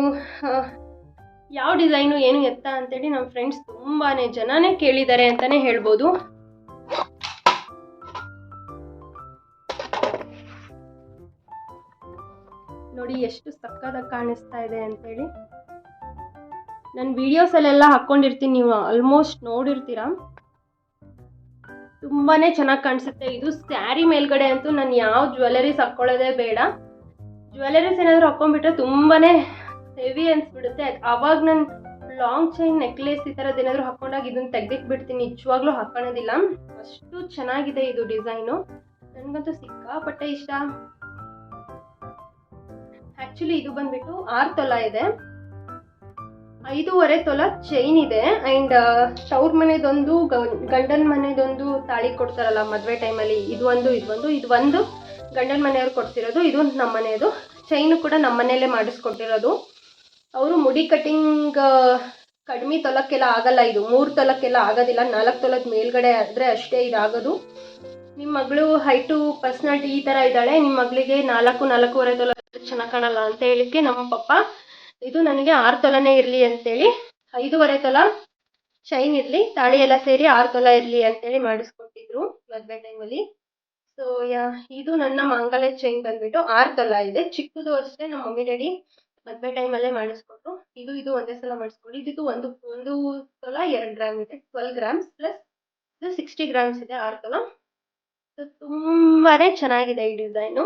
ಯಾವ ಡಿಸೈನು, ಏನು ಎತ್ತ ಅಂತೇಳಿ ನಮ್ಮ ಫ್ರೆಂಡ್ಸ್ ತುಂಬಾ ಜನನೇ ಕೇಳಿದ್ದಾರೆ ಅಂತಲೇ ಹೇಳ್ಬೋದು. ನೋಡಿ ಎಷ್ಟು ಸಕ್ಕದಾಗಿ ಕಾಣಿಸ್ತಾ ಇದೆ ಅಂತೇಳಿ. ನನ್ನ ವೀಡಿಯೋಸಲ್ಲೆಲ್ಲ ಹಾಕ್ಕೊಂಡಿರ್ತೀನಿ, ನೀವು ಆಲ್ಮೋಸ್ಟ್ ನೋಡಿರ್ತೀರ. ತುಂಬಾ ಚೆನ್ನಾಗಿ ಕಾಣಿಸುತ್ತೆ. ಇದು ಸ್ಯಾರಿ ಮೇಲ್ಗಡೆ ಅಂತೂ ನಾನು ಯಾವ ಜ್ಯುವೆಲರೀಸ್ ಹಾಕ್ಕೊಳ್ಳೋದೇ ಬೇಡ. ಜ್ಯುವೆಲರೀಸ್ ಏನಾದರೂ ಹಾಕ್ಕೊಂಡ್ಬಿಟ್ರೆ ತುಂಬಾ ಹೆವಿ ಅನ್ಸ್ಬಿಡುತ್ತೆ. ಅವಾಗ ನಾನು ಲಾಂಗ್ ಚೈನ್ ನೆಕ್ಲೆಸ್ ಈ ಥರದ್ದು ಏನಾದರೂ ಹಾಕೊಂಡಾಗ ಇದನ್ನು ತೆಗ್ದಿಕ್ ಬಿಡ್ತೀನಿ ನಿಜವಾಗ್ಲೂ ಹಾಕೊಳ್ಳೋದಿಲ್ಲ ಅಷ್ಟು ಚೆನ್ನಾಗಿದೆ ಇದು ಡಿಸೈನು ನನಗಂತೂ ಸಿಕ್ಕಾಪಟ್ಟೆ ಇಷ್ಟ. ಆ್ಯಕ್ಚುಲಿ ಇದು ಬಂದ್ಬಿಟ್ಟು ಆರು ತೊಲ ಇದೆ. ಐದೂವರೆ ತೊಲ ಚೈನ್ ಇದೆ. ಆ್ಯಂಡ್ ತವ್ರ ಮನೆದೊಂದು ಗಂಡನ ಮನೆದೊಂದು ತಾಳಿ ಕೊಡ್ತಾರಲ್ಲ ಮದುವೆ ಟೈಮಲ್ಲಿ. ಇದು ಒಂದು ಇದು ಒಂದು ಇದು ಒಂದು ಗಂಡನ ಮನೆಯವ್ರು ಕೊಡ್ತಿರೋದು, ಇದು ನಮ್ಮ ಮನೆಯದು ಚೈನು ಕೂಡ ನಮ್ಮ ಮನೆಯಲ್ಲೇ ಮಾಡಿಸ್ಕೊಟ್ಟಿರೋದು. ಅವರು ಮುಡಿ ಕಟಿಂಗ್ ಕಡಿಮೆ ತೊಲಕ್ಕೆಲ್ಲ ಆಗಲ್ಲ ಇದು. ಮೂರು ತೊಲಕ್ಕೆಲ್ಲ ಆಗೋದಿಲ್ಲ. ನಾಲ್ಕು ತೊಲದ ಮೇಲ್ಗಡೆ ಆದರೆ ಅಷ್ಟೇ ಇದಾಗೋದು. ನಿಮ್ಮ ಮಗಳು ಹೈಟು, ಪರ್ಸ್ನಾಲಿಟಿ ಈ ಥರ ಇದ್ದಾಳೆ. ನಿಮ್ಮ ಮಗಳಿಗೆ ನಾಲ್ಕು, ನಾಲ್ಕೂವರೆ ತೊಲ ಚೆನ್ನಾಗಿ ಕಾಣಲ್ಲ ಅಂತ ಹೇಳಿಕ್ಕೆ ನಮ್ಮ ಪಪ್ಪ, ಇದು ನನಗೆ ಆರು ತೊಲನೇ ಇರಲಿ ಅಂತೇಳಿ, ಐದೂವರೆ ತೊಲ ಚೈನ್ ಇರಲಿ, ತಾಳಿ ಎಲ್ಲ ಸೇರಿ ಆರು ತೊಲ ಇರಲಿ ಅಂತೇಳಿ ಮಾಡಿಸ್ಕೊಟ್ಟಿದ್ರು ಮದುವೆ ಟೈಮಲ್ಲಿ. ಸೊ ಯಾ, ಇದು ನನ್ನ ಮಾಂಗಲ್ಯ ಚೈನ್ ಬಂದ್ಬಿಟ್ಟು ಆರು ತೊಲ ಇದೆ. ಚಿಕ್ಕದು ಅಷ್ಟೇ, ನಮ್ಮ ಮಮ್ಮಿ ಡ್ಯಾಡಿ ಮದುವೆ ಟೈಮಲ್ಲೇ ಮಾಡಿಸ್ಕೊಟ್ರು. ಇದು ಇದು ಒಂದೇ ಸಲ ಮಾಡಿಸ್ಕೊಂಡು ಇದು ಒಂದು ಒಂದು ತೊಲ ಎರಡು ಗ್ರಾಮ್ ಇದೆ. ಟ್ವೆಲ್ ಗ್ರಾಮ್ಸ್ ಪ್ಲಸ್ ಇದು ಸಿಕ್ಸ್ಟಿ ಗ್ರಾಮ್ಸ್ ಇದೆ ಆರು ತೊಲ. ಸೊ ತುಂಬಾನೇ ಚೆನ್ನಾಗಿದೆ ಈ ಡಿಸೈನು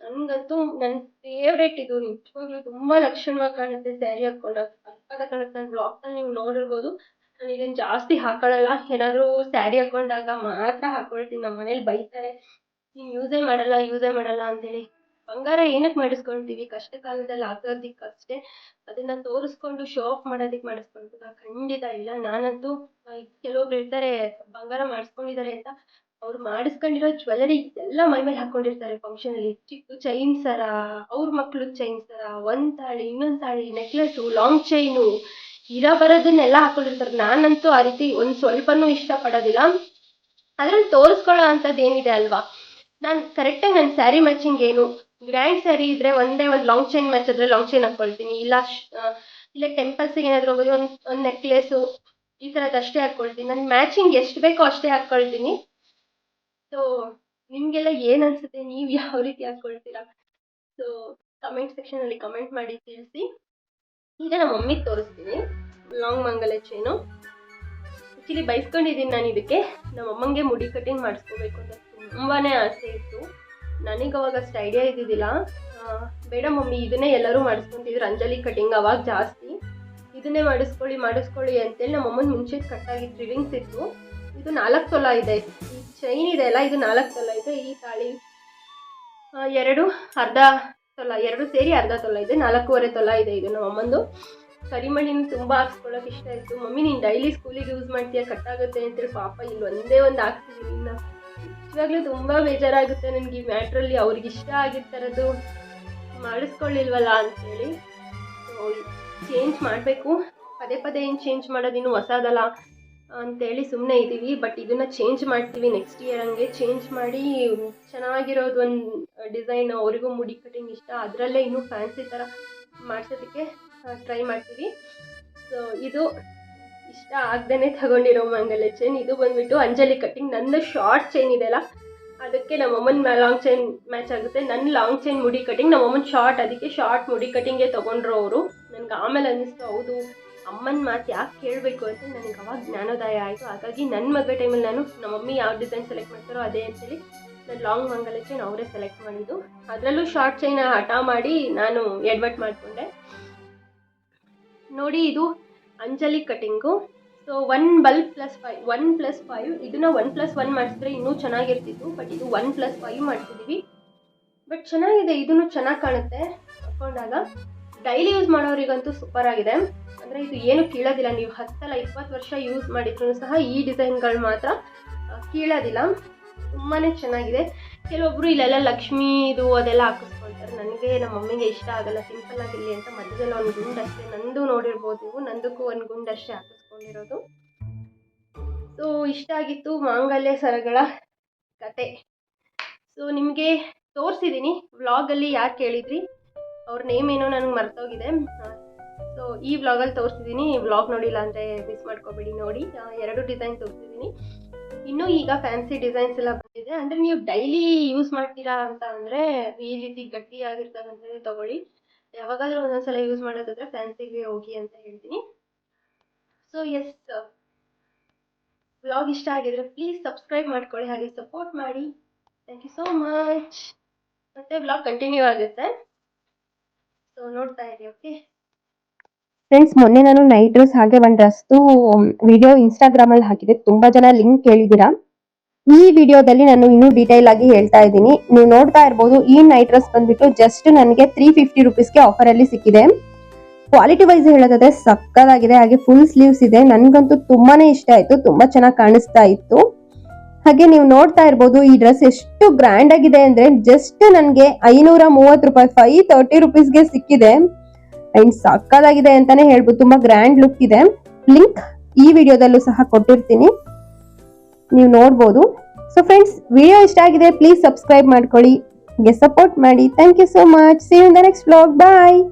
ನನಗಂತೂ ನನ್ನ ಫೇವ್ರೇಟ್ ಇದು. ನಿಜವಾಗ್ಲೂ ತುಂಬಾ ಲಕ್ಷಣವಾಗಿ ಕಾಣುತ್ತೆ ಸ್ಯಾರಿ ಹಾಕೊಂಡಾಗ. ನನ್ನ ಬ್ಲಾಗ್ನಲ್ಲಿ ನೀವು ನೋಡಿರ್ಬೋದು. ನಾನು ಇದನ್ನು ಜಾಸ್ತಿ ಹಾಕೊಳ್ಳಲ್ಲ ಏನಾದರೂ ಸ್ಯಾರಿ ಹಾಕೊಂಡಾಗ ಮಾತ್ರ ಹಾಕೊಳ್ತೀನಿ. ನಮ್ಮ ಮನೇಲಿ ಬೈತಾರೆ. ನೀನು ಯೂಸೇ ಮಾಡಲ್ಲ ಯೂಸೇ ಮಾಡಲ್ಲ ಅಂತೇಳಿ ಬಂಗಾರ ಏನಕ್ಕೆ ಮಾಡಿಸ್ಕೊಳ್ತೀವಿ ಕಷ್ಟ ಕಾಲದಲ್ಲಿ ಅಷ್ಟೇ ಅದನ್ನ ತೋರಿಸ್ಕೊಂಡು ಶೋ ಆಫ್ ಮಾಡೋದಕ್ಕೆ ಮಾಡಿಸ್ಕೊಳ್ತೀವಿ ಖಂಡಿತ ಇಲ್ಲ. ನಾನಂತೂ ಕೆಲವೊಬ್ರು ಇರ್ತಾರೆ ಬಂಗಾರ ಮಾಡಿಸ್ಕೊಂಡಿದ್ದಾರೆ ಅಂತ. ಅವ್ರು ಮಾಡಿಸ್ಕೊಂಡಿರೋ ಜ್ಯುವೆಲರಿ ಎಲ್ಲ ಮೈ ಮೇಲೆ ಹಾಕೊಂಡಿರ್ತಾರೆ ಫಂಕ್ಷನ್ ಅಲ್ಲಿ. ಚಿಕ್ಕ ಚೈನ್ ಸರ, ಅವ್ರ ಮಕ್ಳು ಚೈನ್ ಸರ, ಒಂದ್ ತಾಳಿ, ಇನ್ನೊಂದ್ ತಾಳಿ ನೆಕ್ಲೆಸು ಲಾಂಗ್ ಚೈನು ಇರ ಬರೋದನ್ನೆಲ್ಲ ಹಾಕೊಂಡಿರ್ತಾರೆ. ನಾನಂತೂ ಆ ರೀತಿ ಒಂದ್ ಸ್ವಲ್ಪನೂ ಇಷ್ಟ ಪಡೋದಿಲ್ಲ ಅದ್ರಲ್ಲಿ ತೋರಿಸ್ಕೊಳ್ಳೋ ಅಂಥದ್ದು ಏನಿದೆ ಅಲ್ವಾ? ನಾನು ಕರೆಕ್ಟಾಗಿ ನನ್ನ ಸ್ಯಾರಿ ಮ್ಯಾಚಿಂಗ್ ಏನು ಗ್ರ್ಯಾಂಡ್ ಸ್ಯಾರಿ ಇದ್ರೆ ಒಂದೇ ಒಂದು ಲಾಂಗ್ ಚೈನ್ ಮ್ಯಾಚ್ ಆದರೆ ಲಾಂಗ್ ಚೈನ್ ಹಾಕ್ಕೊಳ್ತೀನಿ. ಇಲ್ಲ ಇಲ್ಲ ಟೆಂಪಲ್ಸಿಗೆ ಏನಾದರೂ ಹೋಗೋದು ಒಂದು ಒಂದು ನೆಕ್ಲೆಸು ಈ ಥರದ್ದು ಅಷ್ಟೇ ಹಾಕ್ಕೊಳ್ತೀನಿ. ನನ್ನ ಮ್ಯಾಚಿಂಗ್ ಎಷ್ಟು ಬೇಕೋ ಅಷ್ಟೇ ಹಾಕ್ಕೊಳ್ತೀನಿ. ಸೊ ನಿಮಗೆಲ್ಲ ಏನು ಅನ್ಸುತ್ತೆ? ನೀವು ಯಾವ ರೀತಿ ಹಾಕ್ಕೊಳ್ತೀರಾ? ಸೊ ಕಮೆಂಟ್ ಸೆಕ್ಷನಲ್ಲಿ ಕಮೆಂಟ್ ಮಾಡಿ ತಿಳಿಸಿ. ಈಗ ನಮ್ಮ ಮಮ್ಮಿಗೆ ತೋರಿಸ್ತೀನಿ. ಲಾಂಗ್ ಮಂಗಲ ಚೈನು ಆ್ಯಕ್ಚುಲಿ ಬೈಸ್ಕೊಂಡಿದ್ದೀನಿ ನಾನು ಇದಕ್ಕೆ. ನಮ್ಮ ಅಮ್ಮಂಗೆ ಮುಡಿ ಕಟಿಂಗ್ ಮಾಡಿಸ್ಕೋಬೇಕು ಅಂತ ತುಂಬಾ ಆಸೆ ಇತ್ತು. ನನಗೆ ಅವಾಗ ಅಷ್ಟು ಐಡಿಯಾ ಇದ್ದಿದ್ದಿಲ್ಲ. ಬೇಡ ಮಮ್ಮಿ, ಇದನ್ನೇ ಎಲ್ಲರೂ ಮಾಡಿಸ್ಕೊತಿದ್ರು. ಅಂಜಲಿ ಕಟಿಂಗ್ ಅವಾಗ ಜಾಸ್ತಿ. ಇದನ್ನೇ ಮಾಡಿಸ್ಕೊಳ್ಳಿ ಮಾಡಿಸ್ಕೊಳ್ಳಿ ಅಂತೇಳಿ ನಮ್ಮ ಅಮ್ಮನ ಮುಂಚೆ ಕಟ್ಟಾಗಿತ್ತು ರಿವಿಂಗ್ಸ್ ಇತ್ತು. ಇದು ನಾಲ್ಕು ತೊಲ ಇದೆ. ಈ ಚೈನ್ ಇದೆ ಅಲ್ಲ, ಇದು ನಾಲ್ಕು ತೊಲ ಇದೆ. ಈ ತಾಳಿ ಎರಡು ಅರ್ಧ ತೊಲ, ಎರಡು ಸೇರಿ ಅರ್ಧ ತೊಲ ಇದೆ. ನಾಲ್ಕೂವರೆ ತೊಲ ಇದೆ ಇದು ನಮ್ಮ ಅಮ್ಮಂದು ಕರಿಮಣಿನ ತುಂಬ ಹಾಕ್ಸ್ಕೊಳ್ಳೋಕೆ ಇಷ್ಟ ಇತ್ತು ಮಮ್ಮಿ, ನೀನು ಡೈಲಿ ಸ್ಕೂಲಿಗೆ ಯೂಸ್ ಮಾಡ್ತೀಯ? ಕಟ್ಟಾಗುತ್ತೆ ಅಂತೇಳಿ ಪಾಪ ಇಲ್ಲಿ ಒಂದೇ ಒಂದು ಹಾಕ್ತೀವಿ ಇನ್ನು. ನಿಜವಾಗ್ಲೂ ತುಂಬ ಬೇಜಾರಾಗುತ್ತೆ ನನಗೆ ಈ ಮ್ಯಾಟ್ರಲ್ಲಿ ಅವ್ರಿಗೆ ಇಷ್ಟ ಆಗಿರ್ತರದ್ದು ಮಾಡಿಸ್ಕೊಳ್ಳಿಲ್ವಲ್ಲ ಅಂಥೇಳಿ ಸೊ ಚೇಂಜ್ ಮಾಡಬೇಕು. ಪದೇ ಪದೇ ಏನು ಚೇಂಜ್ ಮಾಡೋದಿನ್ನು ಹೊಸದಲ್ಲ ಅಂತೇಳಿ ಸುಮ್ಮನೆ ಇದ್ದೀವಿ ಬಟ್ ಇದನ್ನು ಚೇಂಜ್ ಮಾಡ್ತೀವಿ ನೆಕ್ಸ್ಟ್ ಇಯರ್ ಹಂಗೆ. ಚೇಂಜ್ ಮಾಡಿ ಚೆನ್ನಾಗಿರೋದು ಒಂದು ಡಿಸೈನ್ ಅವರಿಗೂ ಮುಡಿ ಕಟಿಂಗ್ ಇಷ್ಟ. ಅದರಲ್ಲೇ ಇನ್ನೂ ಫ್ಯಾನ್ಸಿ ಥರ ಮಾಡಿಸೋದಕ್ಕೆ ಟ್ರೈ ಮಾಡ್ತೀವಿ. ಸೊ ಇದು ಇಷ್ಟ ಆಗ್ದೇ ತಗೊಂಡಿರೋ ಮಂಗಲ್ಯ ಚೈನ್ ಇದು ಬಂದ್ಬಿಟ್ಟು ಅಂಜಲಿ ಕಟ್ಟಿಂಗ್ ನನ್ನ ಶಾರ್ಟ್ ಚೈನ್ ಇದೆಯಲ್ಲ ಅದಕ್ಕೆ ನಮ್ಮ ಅಮ್ಮನ ಲಾಂಗ್ ಚೈನ್ ಮ್ಯಾಚ್ ಆಗುತ್ತೆ. ನನ್ನ ಲಾಂಗ್ ಚೈನ್ ಮುಡಿ ಕಟಿಂಗ್ ನಮ್ಮ ಅಮ್ಮನ ಶಾರ್ಟ್ ಅದಕ್ಕೆ ಶಾರ್ಟ್ ಮುಡಿ ಕಟಿಂಗೇ ತೊಗೊಂಡ್ರು ಅವರು. ನನಗೆ ಆಮೇಲೆ ಅನ್ನಿಸ್ತು, ಹೌದು, ಅಮ್ಮನ ಮಾತು ಯಾಕೆ ಕೇಳಬೇಕು ಅಂತ ನನಗೆ ಅವಾಗ ಜ್ಞಾನೋದಯ ಆಯಿತು. ಹಾಗಾಗಿ ನನ್ನ ಮದುವೆ ಟೈಮಲ್ಲಿ ನಾನು ನಮ್ಮ ಮಮ್ಮಿ ಯಾವ ಡಿಸೈನ್ ಸೆಲೆಕ್ಟ್ ಮಾಡ್ತಾರೋ ಅದೇ ಅಂತೇಳಿ ನಾನು ಲಾಂಗ್ ಮಂಗಲ ಚೈನ್ ಅವರೇ ಸೆಲೆಕ್ಟ್ ಮಾಡಿದ್ದು. ಅದರಲ್ಲೂ ಶಾರ್ಟ್ ಚೈನ ಹಠ ಮಾಡಿ ನಾನು ಎಡ್ವರ್ಟ್ ಮಾಡಿಕೊಂಡೆ. ನೋಡಿ ಇದು Anjali cutting. So one bulb plus five one plus five ಇದನ್ನ ಒನ್ ಪ್ಲಸ್ ಒನ್ ಮಾಡಿಸಿದ್ರೆ ಇನ್ನೂ ಚೆನ್ನಾಗಿರ್ತಿತ್ತು ಬಟ್ ಇದು ಒನ್ ಪ್ಲಸ್ ಫೈವ್ ಮಾಡ್ತಿದ್ದೀವಿ ಬಟ್ ಚೆನ್ನಾಗಿದೆ, ಇದನ್ನು ಚೆನ್ನಾಗಿ ಕಾಣುತ್ತೆ. ಹಾಕೊಂಡಾಗ ಡೈಲಿ ಯೂಸ್ ಮಾಡೋರಿಗಂತೂ ಸೂಪರ್ ಆಗಿದೆ. ಅಂದರೆ ಇದು ಏನು ಕೀಳೋದಿಲ್ಲ, ನೀವು ಹತ್ತಲ್ಲ ಇಪ್ಪತ್ತು ವರ್ಷ ಯೂಸ್ ಮಾಡಿದ್ರು ಸಹ ಈ ಡಿಸೈನ್ಗಳು ಮಾತ್ರ ಕೀಳೋದಿಲ್ಲ. ತುಂಬಾ ಚೆನ್ನಾಗಿದೆ. ಕೆಲವೊಬ್ಬರು ಇಲ್ಲೆಲ್ಲ ಲಕ್ಷ್ಮೀದು ಅದೆಲ್ಲ ನನಗೆ ನಮ್ಮ ಮಮ್ಮಿಗೆ ಇಷ್ಟ ಆಗಲ್ಲ ಸಿಂಪಲ್ ಆಗಿರಲಿ ಅಂತ ಮಧ್ಯದಲ್ಲಿ ಒಂದು ಗುಂಡು ಅಷ್ಟೇ, ನಂದು ನೋಡಿರ್ಬೋದು ನೀವು, ನಂದಕ್ಕೂ ಒಂದು ಗುಂಡು ಅಷ್ಟೇ ಹಾಕಿಸ್ಕೊಂಡಿರೋದು. ಸೊ ಇಷ್ಟ ಆಗಿತ್ತು ಮಾಂಗಲ್ಯ ಸರಗಳ ಕತೆ. ಸೊ ನಿಮಗೆ ತೋರಿಸಿದ್ದೀನಿ ವ್ಲಾಗಲ್ಲಿ ಯಾರು ಕೇಳಿದ್ರಿ, ಅವ್ರ ನೇಮ್ ಏನೋ ನನಗೆ ಮರ್ತೋಗಿದೆ. ಸೊ ಈ ವ್ಲಾಗಲ್ಲಿ ತೋರಿಸಿದ್ದೀನಿ ವ್ಲಾಗ್ ನೋಡಿಲ್ಲ ಅಂದರೆ ಮಿಸ್ ಮಾಡ್ಕೋಬೇಡಿ ನೋಡಿ. ಎರಡು ಡಿಸೈನ್ ತೋರಿಸಿದ್ದೀನಿ ಇನ್ನೂ ಈಗ ಫ್ಯಾನ್ಸಿ ಡಿಸೈನ್ಸ್ ಎಲ್ಲ ಬಂದಿದೆ ಅಂದ್ರೆ ನೀವು ಡೈಲಿ ಯೂಸ್ ಮಾಡ್ತೀರಾ ಅಂತ ಅಂದ್ರೆ, ಈ ರೀತಿ ಗಟ್ಟಿಯಾಗಿರ್ತಕ್ಕಂಥದ್ದು ತಗೊಳ್ಳಿ. ಯಾವಾಗಾದರೂ ಒಂದೊಂದ್ಸಲ ಯೂಸ್ ಮಾಡೋದಾದ್ರೆ ಫ್ಯಾನ್ಸಿಗೆ ಹೋಗಿ ಅಂತ ಹೇಳ್ತೀನಿ. ಸೊ ಎಸ್ ವ್ಲಾಗ್ ಇಷ್ಟ ಆಗಿದ್ರೆ ಪ್ಲೀಸ್ ಸಬ್ಸ್ಕ್ರೈಬ್ ಮಾಡ್ಕೊಳ್ಳಿ, ಹಾಗೆ ಸಪೋರ್ಟ್ ಮಾಡಿ. ಥ್ಯಾಂಕ್ ಯು ಸೋ ಮಚ್ ಮತ್ತೆ ವ್ಲಾಗ್ ಕಂಟಿನ್ಯೂ ಆಗುತ್ತೆ. ಸೊ ನೋಡ್ತಾ ಇರಿ ಓಕೆ ಫ್ರೆಂಡ್ಸ್ ಮೊನ್ನೆ ನಾನು ನೈಟ್ ಡ್ರೆಸ್ ಹಾಗೆ ಒಂದು ಡ್ರೆಸ್ದು ವಿಡಿಯೋ ಇನ್ಸ್ಟಾಗ್ರಾಮಲ್ಲಿ ಹಾಕಿದೆ. ತುಂಬಾ ಜನ ಲಿಂಕ್ ಕೇಳಿದ್ದೀರಾ? ಈ ವಿಡಿಯೋದಲ್ಲಿ ನಾನು ಇನ್ನೂ ಡೀಟೇಲ್ ಆಗಿ ಹೇಳ್ತಾ ಇದ್ದೀನಿ. ನೀವು ನೋಡ್ತಾ ಇರ್ಬೋದು, ಈ ನೈಟ್ ಡ್ರೆಸ್ ಬಂದ್ಬಿಟ್ಟು ಜಸ್ಟ್ ನನಗೆ ತ್ರೀ ಫಿಫ್ಟಿ ರುಪೀಸ್ಗೆ ಆಫರ್ ಅಲ್ಲಿ ಸಿಕ್ಕಿದೆ. ಕ್ವಾಲಿಟಿ ವೈಸ್ ಹೇಳೋದಾದ್ರೆ ಸಕ್ಕದಾಗಿದೆ, ಹಾಗೆ ಫುಲ್ ಸ್ಲೀವ್ಸ್ ಇದೆ. ನನ್ಗಂತೂ ತುಂಬಾನೇ ಇಷ್ಟ ಆಯ್ತು, ತುಂಬಾ ಚೆನ್ನಾಗಿ ಕಾಣಿಸ್ತಾ ಇತ್ತು. ಹಾಗೆ ನೀವು ನೋಡ್ತಾ ಇರ್ಬೋದು, ಈ ಡ್ರೆಸ್ ಎಷ್ಟು ಗ್ರ್ಯಾಂಡ್ ಆಗಿದೆ ಅಂದ್ರೆ ಜಸ್ಟ್ ನನಗೆ ಐನೂರ ಮೂವತ್ತು ರೂಪಾಯಿ ಫೈವ್ ತರ್ಟಿ ರುಪೀಸ್ಗೆ ಸಿಕ್ಕಿದೆ. ಅಂಡ್ ಸಕ್ಕದಾಗಿದೆ ಅಂತಾನೆ ಹೇಳ್ಬೋದು, ತುಂಬಾ ಗ್ರ್ಯಾಂಡ್ ಲುಕ್ ಇದೆ. ಲಿಂಕ್ ಈ ವಿಡಿಯೋದಲ್ಲೂ ಸಹ ಕೊಟ್ಟಿರ್ತೀನಿ. ನೀವು ನೋಡ್ಬೋದು. ಸೊ ಫ್ರೆಂಡ್ಸ್ ವಿಡಿಯೋ ಇಷ್ಟ ಆಗಿದೆ ಪ್ಲೀಸ್ ಸಬ್ಸ್ಕ್ರೈಬ್ ಮಾಡ್ಕೊಳ್ಳಿ. ಸಪೋರ್ಟ್ ಮಾಡಿ. Thank you so much see in the next blog bye